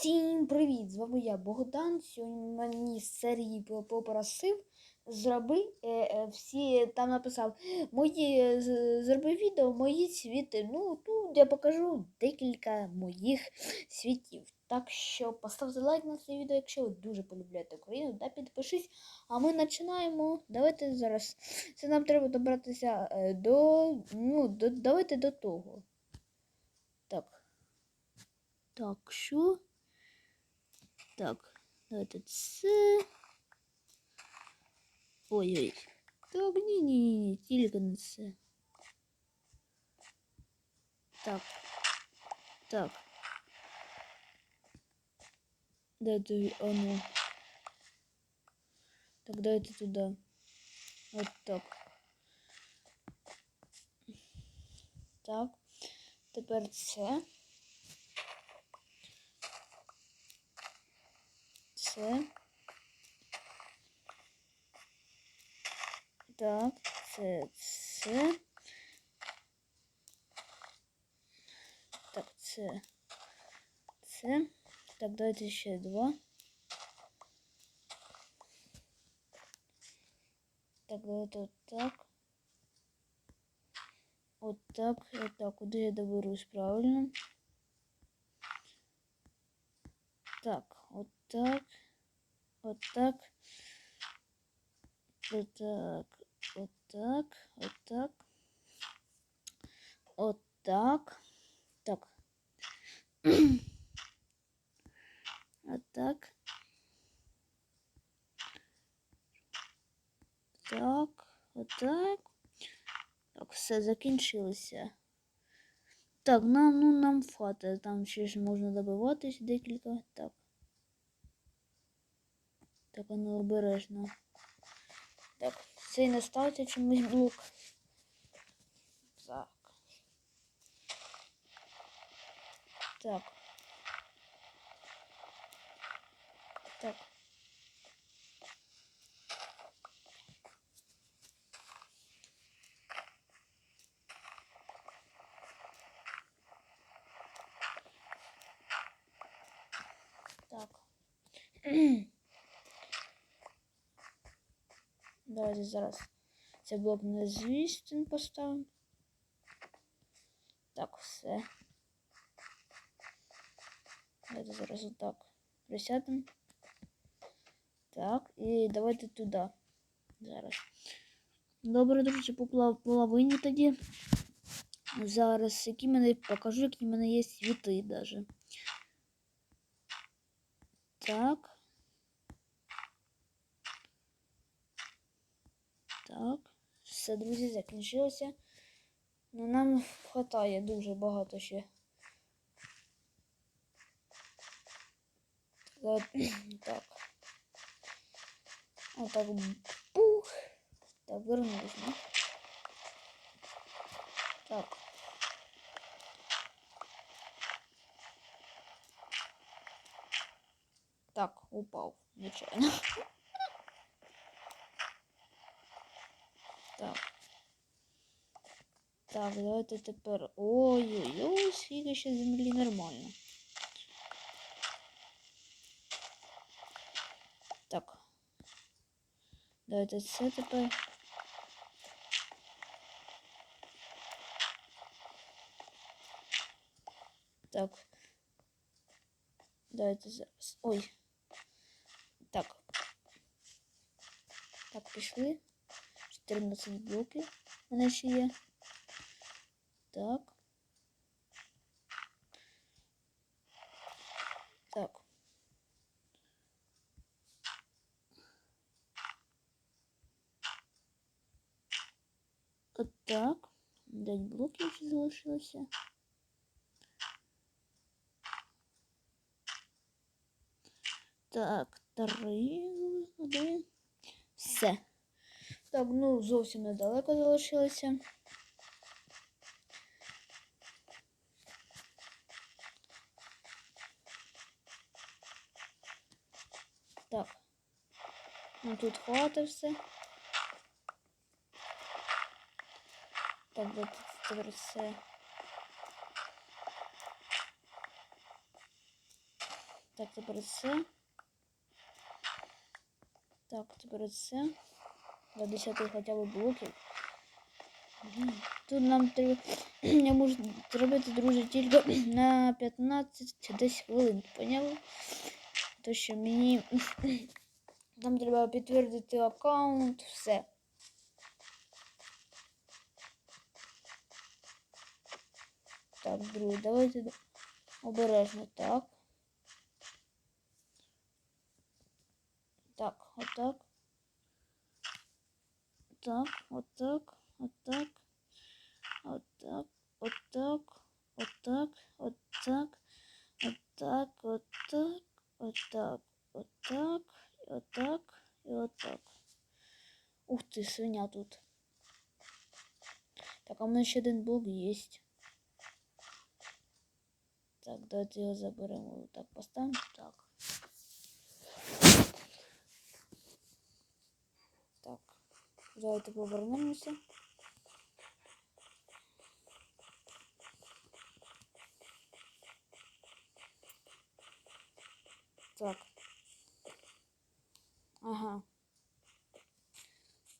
Всім привіт! З вами я Богдан. Сьогодні мені з серії попросив зроби е, е, всі там написав мої зроби відео мої світи. Ну тут я покажу декілька моїх світів. Так що поставте лайк на це відео, якщо ви дуже полюбляєте Україну, та підпишись. А ми починаємо. Давайте зараз. Це нам треба добратися е, до. Ну, до, давайте до того. Так. Так, що? Так, давайте це. Ой-ой. Так, ні-ні-ні, тільки не це. Так. Так. Дайте, а ну. Так, дайте туди. От так. Так. Тепер це. Це. Так, це, це. Так, це. Це. Так, давайте ще два. Так, давайте от так. От так, от так. Куди я доберусь правильно? Так, от так. Вот так. Вот так. Вот так. Вот так. Вот так. Так. Вот так. Так. Вот так. Так, все закінчилося. Так, нам, ну, нам хватить. Там ще ж можна добиватись декілька. Так. Так, необережно. обережно. Так, цей не ставиться чомусь блок. Так. Так. Так. Давайте зараз цей блок на звістин поставимо. Так, все. Давайте зараз отак присядемо. Так, і давайте туди. Зараз. Добре, друзі, по половині тоді. Зараз які мене покажу, які в мене є світи. Так. Так, все, друзі, закінчилося. Ну, нам хватає дуже багато ще. Так. так. Отак. Пух. Так, вернулись, ну. Так. Так, упав, звичайно. Так. Так, давайте тепер. Ой-ой-ой, скільки ще землі нормально. Так. Давайте це тепер. Так. Давайте зараз. Ой. Так. Так, пішли. 14 блоків у мене ще є. Так. Так. От так. 9 блоків ще залишилося. Так, три, один. Все. Так, ну зовсім недалеко залишилося. Так. Ну тут хватить все. Так, де тут тепер все. Так, тепер це. Так, тепер це. До 10 хоча б блоків. Блін, Тут нам треба. Я можу зробити, друже, тільки на 15 чи 10 хвилин. Поняли? То що мені. Нам треба підтвердити аккаунт, все. Так, друге, давайте д- обережно так. Так, отак. Так, отак, отак. Отак, отак, отак, отак, отак, отак, отак, отак, і отак, і отак. Ух ти, свиня тут. Так, а у мене ще один блок є. Так, давайте його заберемо. Так, поставимо. Так. Давайте повернемося. Так. Ага.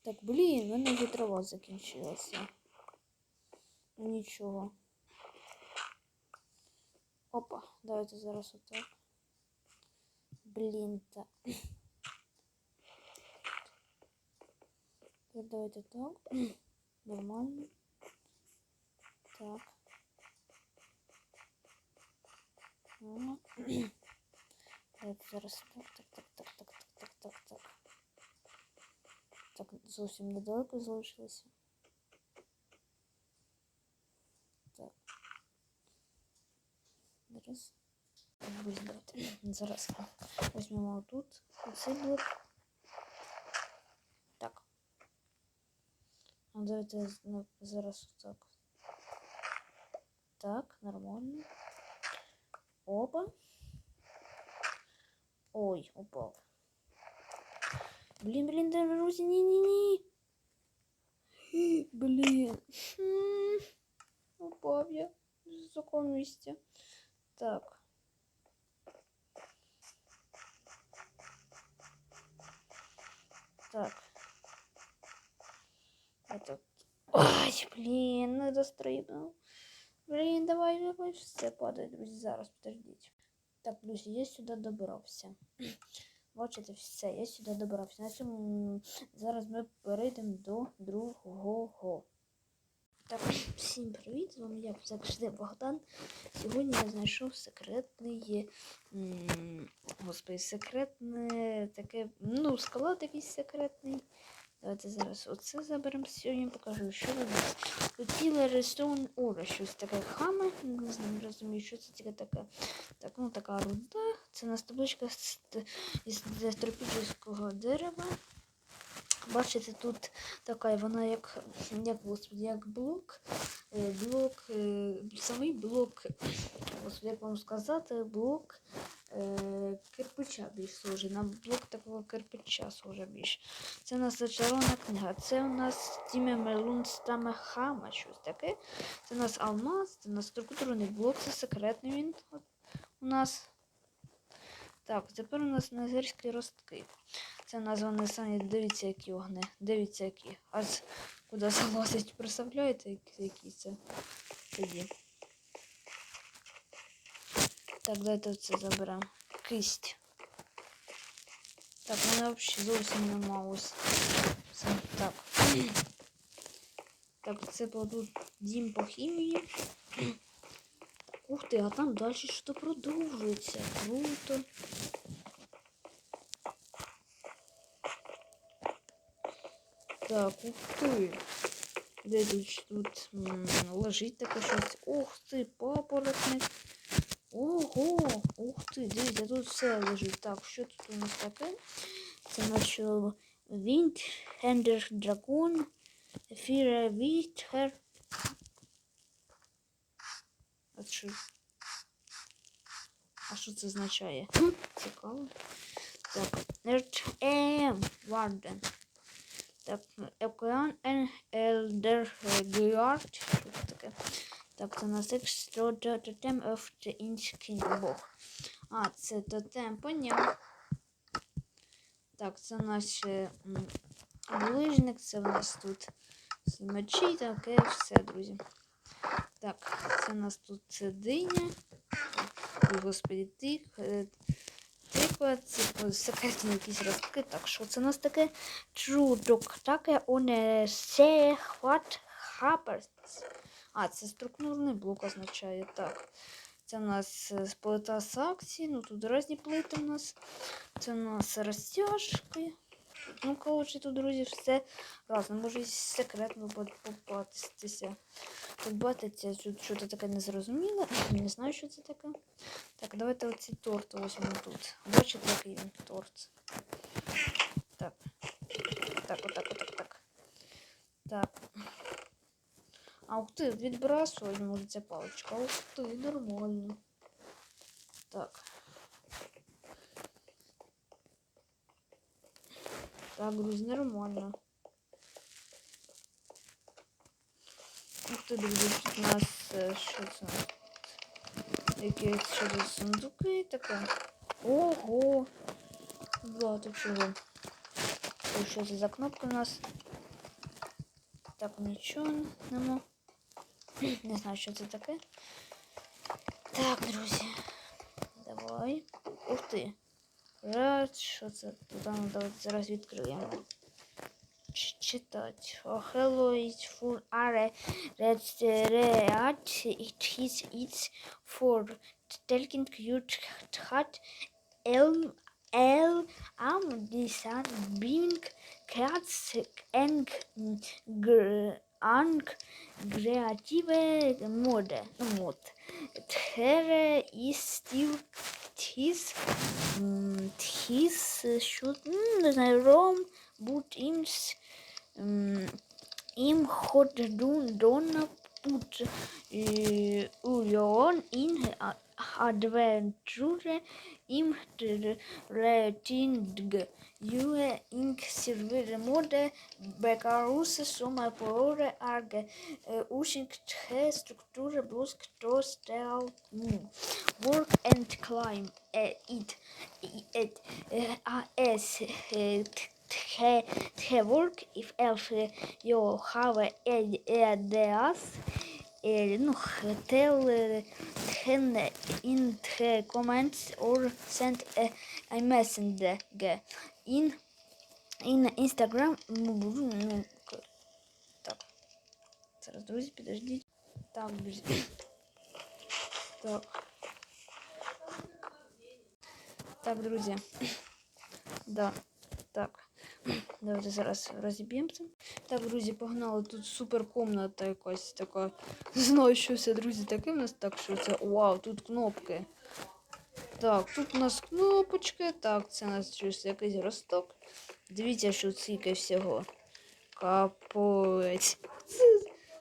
Так, блін, в мене вже трава закінчилася. Ну, Нічого. Опа, давайте зараз отак. Блін, так. Так, давайте так. Нормально. Так. Ага. Давайте зараз так, так, так, так, так, так, так, так, так. Так, зовсім недалеко залишилося. Так. Зараз. Зараз візьмемо тут оцей блок. Он Ну, давайте ну, зараз так. Так, нормально. Опа. Ой, упал. Блин, блин, да Руси, не-не-не. Блин. Хм. Упал я в таком месте. Так. Так. Это... Ой, блін, не дострибнув. Блін, давай, давай, все друзі. Зараз, подождіть. Так, друзі, я сюди добрався. Бачите, все, я сюди добрався. На зараз ми перейдемо до другого. Так, всім привіт! З вами я завжди Богдан. Сьогодні я знайшов секретний, господи, секретне таке, ну, склад якийсь секретний. Давайте зараз оце заберемо сьогодні, покажу, що тут. Тут Killer Stone Ore, щось таке хаме, не знаю, не розумію, що це таке таке. Так, ну така руда. Це у нас табличка з, з тропічного дерева. Бачите, тут така, вона як, як, як блок. е, Блок, е, самий блок, як вам сказати, блок е, кирпича більш схожий. На блок такого кирпича схоже більш. Це у нас зачарована книга. Це у нас Тіме Мелун Стаме Хама, щось таке. Це у нас алмаз, це у нас структурний блок, це секретний він у нас. Так, тепер у нас назирські ростки. Це названі самі, дивіться, які огни. Дивіться, які. Аж куди залазить, представляєте, які, це тоді. Так, давайте це заберемо. Кисть. Так, мене взагалі зовсім нема ось. Так. Так, це тут дім по хімії. Ух ти, а там далі щось продовжується. Круто. Так, ух ти. Де тут, тут лежить таке щось. Ух ти, папоротник. Ого, ух ти, дивіться, тут все лежить. Так, що тут у нас таке? Це наче Wind, Hender Dragon, Fire Wither. А що? А що це означає? Цікаво. Так, Earth AM Warden. Так, Океан Елдер таке? Так, це на Six Totem of the Inch Бог. А, це тотем, поняв. Так, це наш е, ближник, це в нас тут мечі, таке все, друзі. Так, це у нас тут це диня. Господи, тик, е, тиква, це секретні якісь ростки. Так, що це у нас таке? Чудок, таке оне се хват хаперс. А, це структурний блок означає. Так. Це у нас е, плита з акції, ну тут різні плити у нас. Це у нас розтяжки. Ну, коротше, тут, друзі, все разом. Може і секретно попатися. Бачите, тут щось таке незрозуміле. Не знаю, що це таке. Так, давайте оцей торт візьмемо тут. Бачите, який він торт. Так. Так, отак, отак, так. Так. А ух ти, відбрасувати може ця паличка. Ух ти, нормально. Так. Так, друзі, нормально. Ух ти, друзі, тут у нас е, що це? Якісь що це сундуки таке. Ого! Багато чого. Ось що це за кнопка у нас? Так, нічого нема. Не знаю, що це таке. Так, друзі. Давай. Ух ти. Раз, що це? Тут а ну, давайте зараз відкриємо. Ч- Читать. Oh, hello, it's for are red read it is it's for telling you hat elm el am design being cats and gr ang creative mode mod. There is still his um, his uh, shooting Rome but ims um, im hot dun donna put uh, äh, urion in adventure адвенчуре ім ретінг юе інк сервер моде бекарусе сума поре арге усінг тхе структуре блуск то стел work and climb uh, it it uh, as uh, the the work if else you have a ideas Uh, no tell uh, them in the comments or send a, a messenger in in Instagram ну, ну, так зараз друзі підождіть так друзі так Так, друзі. Да. Так. Давайте зараз розіб'ємося. Так, друзі, погнали. Тут супер комната якась така. Не знаю, що це, друзі, таке в нас так, що це. Вау, тут кнопки. Так, тут у нас кнопочки. Так, це у нас щось якийсь росток. Дивіться, що скільки всього. Капець. Це,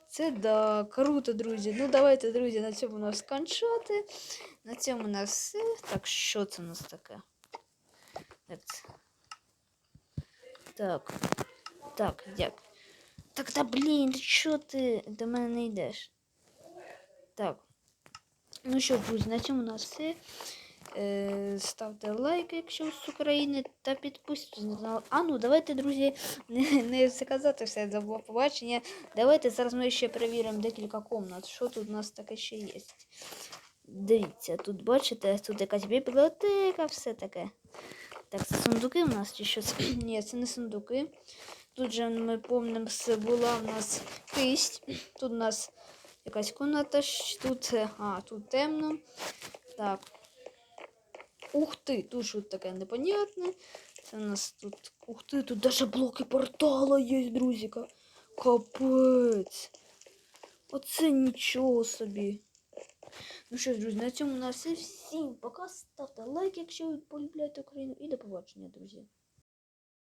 це да, круто, друзі. Ну, давайте, друзі, на цьому у нас скончати. На цьому у нас все. Так, що це у нас таке? Це? Так. Так, як? Так та блін, що ти до мене не йдеш? Так. Ну що, друзі, на цьому у нас все. Е, ставте лайк, якщо ви з України, та підписуйтесь. А ну, давайте, друзі, не, не все за побачення. Давайте зараз ми ще перевіримо декілька комнат. Що тут у нас таке ще є? Дивіться, тут бачите, тут якась бібліотека, все таке. Так, це сундуки у нас чи що це? Ні, це не сундуки. Тут же ми це була у нас кисть. Тут у нас якась комната, щ- тут, е, а, тут темно. Так. Ух ти, тут що таке непонятне. Це у нас тут. Ух ти, тут даже блоки портала є, друзі. ка- Капець. Оце нічого собі. Ну що ж, друзі, на цьому у нас все. Всім пока. Ставте лайк, якщо ви полюбляєте Україну. І до побачення, друзі.